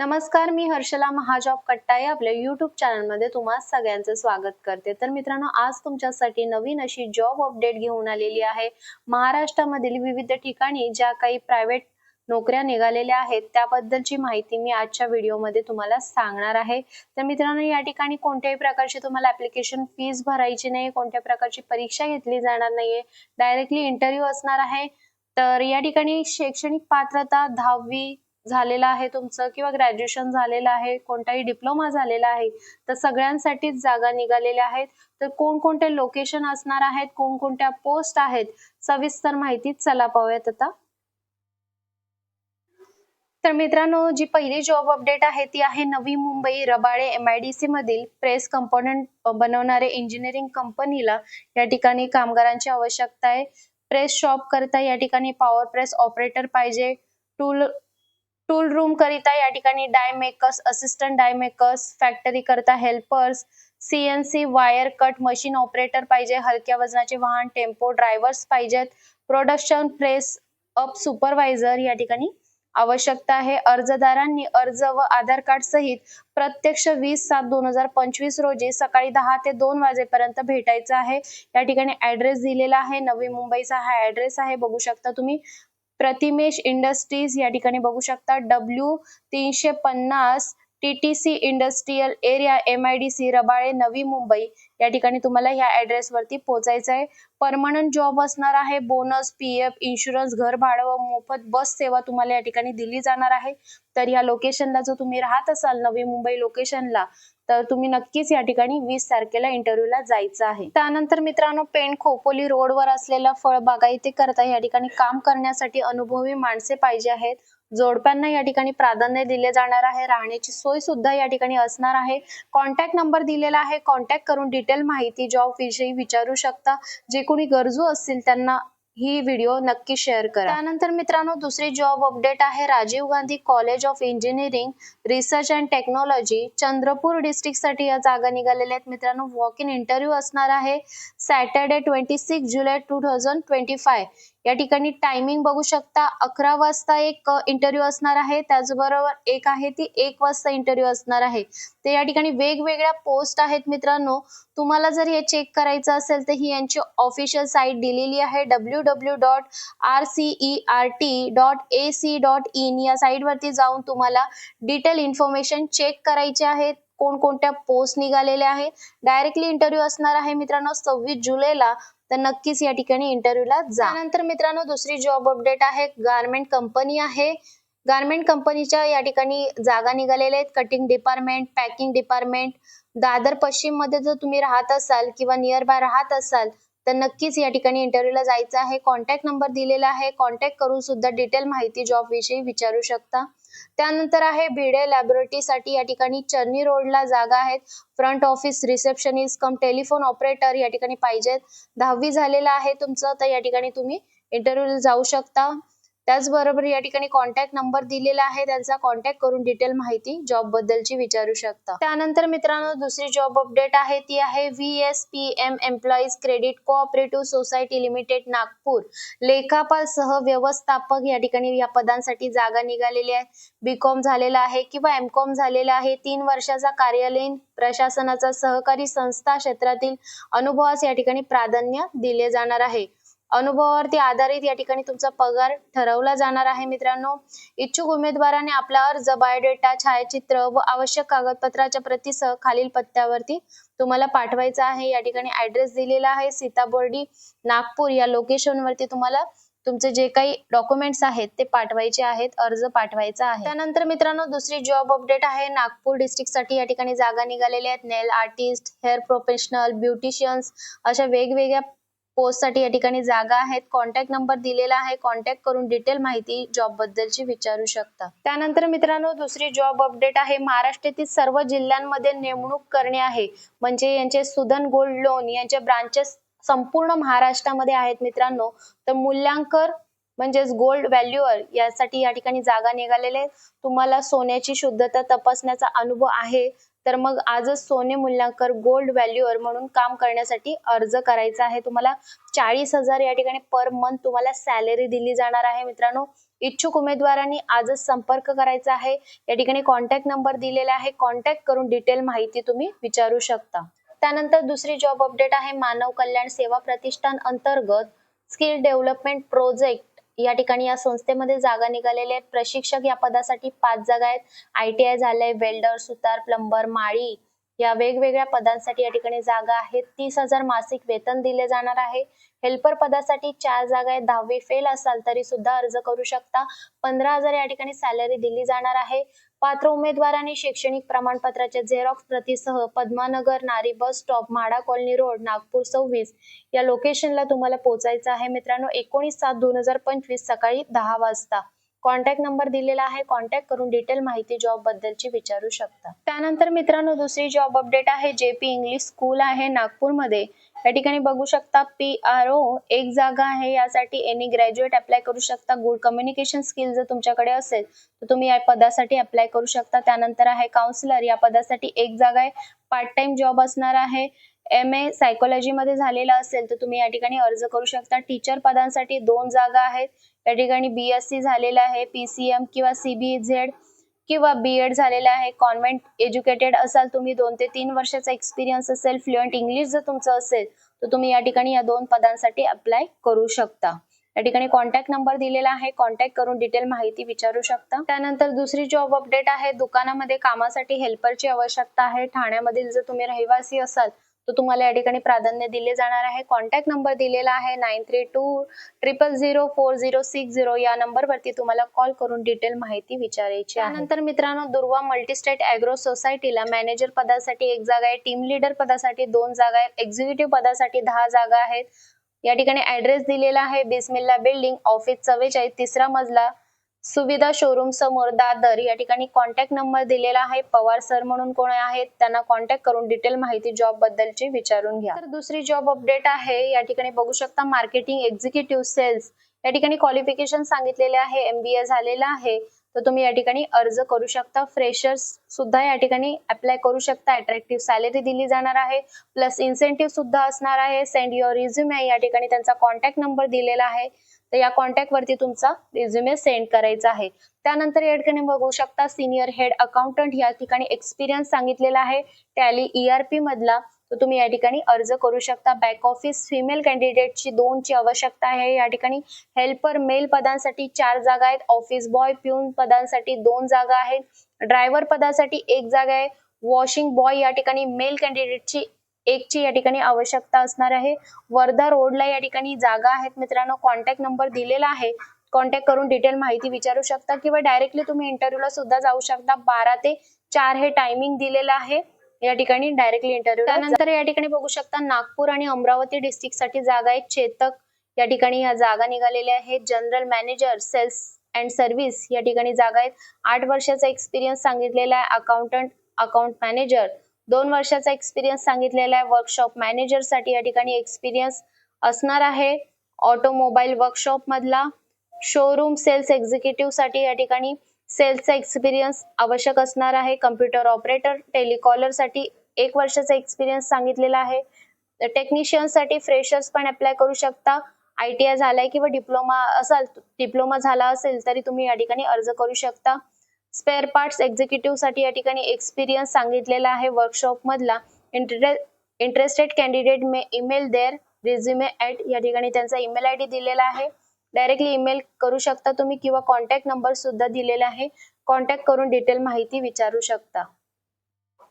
नमस्कार मी हर्षला महाजॉब कट्टा आपल्या युट्यूब चॅनलमध्ये तुम्हा सगळ्यांचं स्वागत करते. तर मित्रांनो आज तुमच्यासाठी नवीन अशी जॉब अपडेट घेऊन आलेली आहे. महाराष्ट्रामधील विविध ठिकाणी ज्या काही प्रायव्हेट नोकऱ्या निघालेल्या आहेत त्याबद्दलची माहिती मी आजच्या व्हिडिओमध्ये तुम्हाला सांगणार आहे. तर मित्रांनो या ठिकाणी कोणत्याही प्रकारची तुम्हाला ऍप्लिकेशन फीस भरायची नाही कोणत्या प्रकारची परीक्षा घेतली जाणार नाहीये डायरेक्टली इंटरव्ह्यू असणार आहे. तर या ठिकाणी शैक्षणिक पात्रता दहावी झालेलं आहे तुमचं किंवा ग्रॅज्युएशन झालेलं आहे कोणताही डिप्लोमा झालेला आहे तर सगळ्यांसाठीच जागा निघालेल्या आहेत. तर कोणकोणते लोकेशन असणार आहेत कोणकोणत्या पोस्ट आहेत सविस्तर माहिती चला पाहूयात आता. तर मित्रांनो जी पहिली जॉब अपडेट आहे ती आहे Navi Mumbai Rabale M I D C मधील प्रेस कंपोनंट बनवणारे इंजिनिअरिंग कंपनीला या ठिकाणी कामगारांची आवश्यकता आहे. प्रेस शॉप करता या ठिकाणी पॉवर प्रेस ऑपरेटर पाहिजे. टूल टूल रूम करिता या ठिकाणी die makers assistant die makers factory करता helpers CNC wire cut machine operator पाहिजे हलक्या वजनाचे वाहन टेम्पो ड्रायव्हर्स पाहिजेत. प्रोडक्शन प्रेस अप सुपरवायझर या ठिकाणी आवश्यकता आहे. अर्जदारांनी अर्ज व आधार कार्ड सहित प्रत्यक्ष वीस सात दोन हजार पंचवीस रोजी सकाळी दहा ते दोन वाजेपर्यंत भेटायचं आहे. या ठिकाणी ऍड्रेस दिलेला आहे. नवी मुंबईचा हा ऍड्रेस आहे. बघू शकता तुम्ही. प्रतिमेश इंडस्ट्रीज या ठिकाणी बघू शकता. डब्ल्यू तीनशे पन्नास TTC industrial area M I D C Rabale Navi Mumbai. या ठिकाणी तुम्हाला ह्या ऍड्रेस वरती पोहोचायचं आहे. परमनंट जॉब असणार आहे. बोनस पी एफ इन्शुरन्स घर भाडं व मोफत बस सेवा तुम्हाला या ठिकाणी दिली जाणार आहे. तर या लोकेशनला जर तुम्ही राहत असाल नवी मुंबई लोकेशनला तर तुम्ही नक्कीच या ठिकाणी वीस तारखेला इंटरव्ह्यूला जायचं आहे. त्यानंतर मित्रांनो पेण खोपोली रोडवर असलेला फळबागायती करता या ठिकाणी काम करण्यासाठी अनुभवी माणसे पाहिजे आहेत. जोडप्यांना या ठिकाणी प्राधान्य दिले जाणार आहे. राहण्याची सोय सुद्धा या ठिकाणी असणार आहे. कॉन्टॅक्ट नंबर दिलेला आहे. कॉन्टॅक्ट करून डिटेल माहिती जॉब विषयी विचारू शकता. जे कोणी गरजू असतील त्यांना ही व्हिडिओ नक्की शेअर करा. त्यानंतर मित्रांनो दुसरी जॉब अपडेट आहे. Rajiv Gandhi college of engineering research and technology Chandrapur डिस्ट्रिक्टसाठी या जागा निघालेल्या आहेत. मित्रांनो वॉक इन इंटरव्ह्यू असणार आहे. Saturday twenty six July two thousand twenty five या ठिकाणी टायमिंग बघू शकता अकरा वाजता एक इंटरव्ह्यू असणार आहे. त्याचबरोबर एक आहे ती एक वाजता इंटरव्ह्यू असणार आहे. तर या ठिकाणी वेगवेगळ्या पोस्ट आहेत मित्रांनो. तुम्हाला जर हे चेक करायचं असेल तर ही यांची ऑफिशियल साईट दिलेली आहे. W W dot R C E R T dot A C dot in या साईटवरती जाऊन तुम्हाला डिटेल इन्फॉर्मेशन चेक करायचे आहेत. कोणकोणत्या पोस्ट निघालेल्या आहे डायरेक्टली इंटरव्ह्यू असणार आहे मित्रांनो. सव्वीस जुलैला तर नक्कीच या ठिकाणी इंटरव्ह्यूला जा. त्यानंतर मित्रांनो दुसरी जॉब अपडेट आहे. गारमेंट कंपनी आहे. गारमेंट कंपनीच्या या ठिकाणी जागा निघालेल्या आहेत. Cutting department packing department Dadar पश्चिममध्ये जर तुम्ही राहत असाल किंवा नियर बाय राहत असाल तर नक्कीच या ठिकाणी इंटरव्ह्यूला जायचं आहे. कॉन्टॅक्ट नंबर दिलेला आहे. कॉन्टॅक्ट करून सुद्धा डिटेल माहिती जॉब विषयी विचारू शकता. त्यानंतर आहे भिडे लॅबोरेटरीसाठी या ठिकाणी चर्नी रोडला जागा आहेत. Front office receptionist cum telephone operator या ठिकाणी पाहिजेत. दहावी झालेलं आहे तुमचं तर या ठिकाणी तुम्ही इंटरव्ह्यू जाऊ शकता. त्याचबरोबर या ठिकाणी कॉन्टॅक्ट नंबर दिलेला आहे. त्यांचा कॉन्टॅक्ट करून डिटेल माहिती जॉब बद्दलची विचारू शकता. त्यानंतर मित्रांनो दुसरी जॉब अपडेट आहे. ती आहे V S P M employees credit cooperative society limited Nagpur. लेखापाल सह व्यवस्थापक या ठिकाणी या पदांसाठी जागा निघालेली आहे. बीकॉम झालेला आहे किंवा एम कॉम झालेला आहे. तीन वर्षाचा कार्यालयीन प्रशासनाचा सहकारी संस्था क्षेत्रातील अनुभवास या ठिकाणी प्राधान्य दिले जाणार आहे. अनुभवावरती आधारित या ठिकाणी तुमचा पगार ठरवला जाणार आहे मित्रांनो. इच्छुक उमेदवाराने आपला अर्ज बायोडेटा छायाचित्र व आवश्यक कागदपत्राच्या प्रतीसह खालील पत्त्यावरती तुम्हाला पाठवायचा आहे. या ठिकाणी ऍड्रेस दिलेला आहे सीताबोर्डी नागपूर. या लोकेशनवरती तुम्हाला तुमचे जे काही डॉक्युमेंट्स आहेत ते पाठवायचे आहेत अर्ज पाठवायचा आहे. त्यानंतर मित्रांनो दुसरी जॉब अपडेट आहे. नागपूर डिस्ट्रिक्टसाठी या ठिकाणी जागा निघालेल्या आहेत. Nail artist hair professional beauticians अशा वेगवेगळ्या पोस्टसाठी या ठिकाणी जागा आहेत. कॉन्टॅक्ट नंबर दिलेला आहे. कॉन्टॅक्ट करून डिटेल माहिती जॉब बद्दलची विचारू शकता. त्यानंतर मित्रांनो दुसरी जॉब अपडेट आहे. महाराष्ट्रातील सर्व जिल्ह्यांमध्ये नेमणूक करणे आहे. म्हणजे यांचे सुधन गोल्ड लोन यांचे ब्रांचेस संपूर्ण महाराष्ट्रामध्ये आहेत मित्रांनो. तर मूल्यांकर म्हणजेच गोल्ड व्हॅल्युअर यासाठी या ठिकाणी जागा निघालेल्या तुम्हाला सोन्याची शुद्धता तपासण्याचा अनुभव आहे. तर मग आजच सोने मूल्यांकर गोल्ड व्हॅल्युअर म्हणून काम करण्यासाठी अर्ज करायचा आहे. तुम्हाला चाळीस हजार या ठिकाणी पर मंथ तुम्हाला सॅलरी दिली जाणार आहे मित्रांनो. इच्छुक उमेदवारांनी आजच संपर्क करायचा आहे. या ठिकाणी कॉन्टॅक्ट नंबर दिलेला आहे. कॉन्टॅक्ट करून डिटेल माहिती तुम्ही विचारू शकता. त्यानंतर दुसरी जॉब अपडेट आहे. मानव कल्याण सेवा प्रतिष्ठान अंतर्गत स्किल डेव्हलपमेंट प्रोजेक्ट या ठिकाणी या संस्थेमध्ये जागा निघालेल्या आहेत. प्रशिक्षक या पदासाठी पाच जागा आहेत. आय टी आय झालंय वेल्डर सुतार प्लंबर माळी या वेगवेगळ्या पदांसाठी या ठिकाणी जागा आहेत. तीस हजार मासिक वेतन दिले जाणार आहे. हेल्पर पदासाठी चार जागा आहेत. दहावी फेल असाल तरी सुद्धा अर्ज करू शकता. पंधरा हजार या ठिकाणी सॅलरी दिली जाणार आहे. पात्र उमेदवारांनी शैक्षणिक प्रमाणपत्राच्या Xerox प्रतीसह Padmanagar Nari bus stop MHADA colony road Nagpur सव्वीस या लोकेशनला तुम्हाला पोहोचायचं आहे. मित्रांनो एकोणीस सात दोन हजार पंचवीस सकाळी दहा वाजता. कॉन्टॅक्ट नंबर दिलेला आहे. कॉन्टॅक्ट करून डिटेल माहिती जॉब बद्दलची विचारू शकता. त्यानंतर मित्रांनो दुसरी जॉब अपडेट आहे. जे पी इंग्लिश स्कूल आहे नागपूरमध्ये. या ठिकाणी बघू शकता पी आर ओ एक जागा आहे. यासाठी एनी ग्रॅज्युएट अप्लाय करू शकता. गुड कम्युनिकेशन स्किल जर तुमच्याकडे असेल तर तुम्ही या पदासाठी अप्लाय करू शकता. त्यानंतर आहे काउन्सिलर या पदासाठी एक जागा आहे. पार्ट टाइम जॉब असणार आहे. एम ए सायकोलॉजीमध्ये झालेला असेल तर तुम्ही या ठिकाणी अर्ज करू शकता. टीचर पदांसाठी दोन जागा आहेत. या ठिकाणी बीएससी झालेला आहे. पी सी एम किंवा सीबीझेड किंवा बी एड झालेला आहे कॉन्व्हेंट एज्युकेटेड असाल तुम्ही दोन ते तीन वर्षाचा एक्सपिरियन्स असेल फ्लुएंट इंग्लिश जर तुमचं असेल तर तुम्ही या ठिकाणी या दोन पदांसाठी अप्लाय करू शकता. या ठिकाणी कॉन्टॅक्ट नंबर दिलेला आहे कॉन्टॅक्ट करून डिटेल माहिती विचारू शकता. त्यानंतर दुसरी जॉब अपडेट आहे दुकानामध्ये कामासाठी हेल्परची आवश्यकता आहे ठाण्यामधील जर तुम्ही रहिवासी असाल तो तुम्हाला या ठिकाणी प्राधान्य दिले जाणार आहे. कॉन्टॅक्ट नंबर दिलेला आहे nine three two triple zero four zero six zero या नंबरवरती तुम्हाला कॉल करून डिटेल माहिती विचारायची त्यानंतर मित्रांनो दुर्वा मल्टीस्टेट अॅग्रो सोसायटीला मॅनेजर पदासाठी एक जागा आहे. टीम लीडर पदासाठी दोन जागा आहेत. एक्झिक्युटिव्ह पदासाठी दहा जागा आहेत. या ठिकाणी ऍड्रेस दिलेला आहे. बिस्मिल्ला बिल्डिंग ऑफिस चव्वेचाळीस तिसरा मजला. सुविधा शोरूम समोर दादर या ठिकाणी कॉन्टॅक्ट नंबर दिलेला आहे. पवार सर म्हणून कोण आहेत त्यांना कॉन्टॅक्ट करून डिटेल माहिती जॉब बद्दलची विचारून घ्या. तर दुसरी जॉब अपडेट आहे या ठिकाणी बघू शकता मार्केटिंग एक्झिक्युटिव्ह सेल्स या ठिकाणी क्वालिफिकेशन सांगितलेले आहे एमबीए झालेलं आहे. तर तुम्ही या ठिकाणी अर्ज करू शकता. फ्रेशर्स सुद्धा या ठिकाणी अप्लाय करू शकता. अट्रॅक्टिव्ह सॅलरी दिली जाणार आहे. प्लस इन्सेंटिव्ह सुद्धा असणार आहे. सेंड युअर रिझ्युमे या ठिकाणी त्यांचा कॉन्टॅक्ट नंबर दिलेला आहे. तर या कॉन्टॅक्ट वरती तुमचा रिझ्युमे सेंड करायचा आहे. त्यानंतर या ठिकाणी बघू शकता सिनियर हेड अकाउंटंट या ठिकाणी एक्सपिरियन्स सांगितलेला आहे. टॅली ईआरपी मधला. तर तुम्ही या ठिकाणी अर्ज करू शकता. बॅक ऑफिस फिमेल कॅन्डिडेटची दोनची आवश्यकता आहे. या ठिकाणी हेल्पर मेल पदांसाठी चार जागा आहेत. ऑफिस बॉय प्यून पदांसाठी दोन जागा आहेत. ड्रायव्हर पदासाठी एक जागा आहे. वॉशिंग बॉय या ठिकाणी मेल कॅन्डिडेटची एकची या ठिकाणी आवश्यकता असणार आहे. वर्धा रोडला या ठिकाणी जागा आहेत मित्रांनो. कॉन्टॅक्ट नंबर दिलेला आहे. कॉन्टॅक्ट करून डिटेल माहिती विचारू शकता किंवा डायरेक्टली तुम्ही इंटरव्ह्यूला सुद्धा जाऊ शकता. बारा ते चार हे टायमिंग दिलेलं आहे. या ठिकाणी डायरेक्टली इंटरव्ह्यू त्यानंतर या ठिकाणी बघू शकता नागपूर आणि अमरावती डिस्ट्रिक्टसाठी जागा आहेत चेतक या ठिकाणी या जागा निघालेल्या आहेत. General manager sales and service या ठिकाणी जागा आहेत. आठ वर्षाचा एक्सपिरियन्स सांगितलेला आहे. अकाउंटंट अकाउंट मॅनेजर दोन वर्षाचा एक्सपिरियन्स सांगितलेला आहे. वर्कशॉप मॅनेजरसाठी या ठिकाणी एक्सपिरियन्स असणार आहे. ऑटोमोबाईल वर्कशॉप मधला. शोरूम सेल्स एक्झिक्युटिव्हसाठी या ठिकाणी सेल्सचा एक्सपिरियन्स आवश्यक असणार आहे. कम्प्युटर ऑपरेटर टेलिकॉलरसाठी एक वर्षाचा एक्सपिरियन्स सांगितलेला आहे. टेक्निशियनसाठी फ्रेशर्स पण अप्लाय करू शकता. आय टी आय झालाय किंवा डिप्लोमा असाल डिप्लोमा झाला असेल तरी तुम्ही या ठिकाणी अर्ज करू शकता. स्पेअर पार्ट्स एक्झिक्युटिव्हसाठी या ठिकाणी एक्सपिरियन्स सांगितलेला आहे वर्कशॉप मधला. Interested candidate may email their resume at या ठिकाणी त्यांचा ईमेल आय डी दिलेला आहे. डायरेक्टली ईमेल करू शकता तुम्ही किंवा कॉन्टॅक्ट नंबर सुद्धा दिलेला आहे. कॉन्टॅक्ट करून डिटेल माहिती विचारू शकता.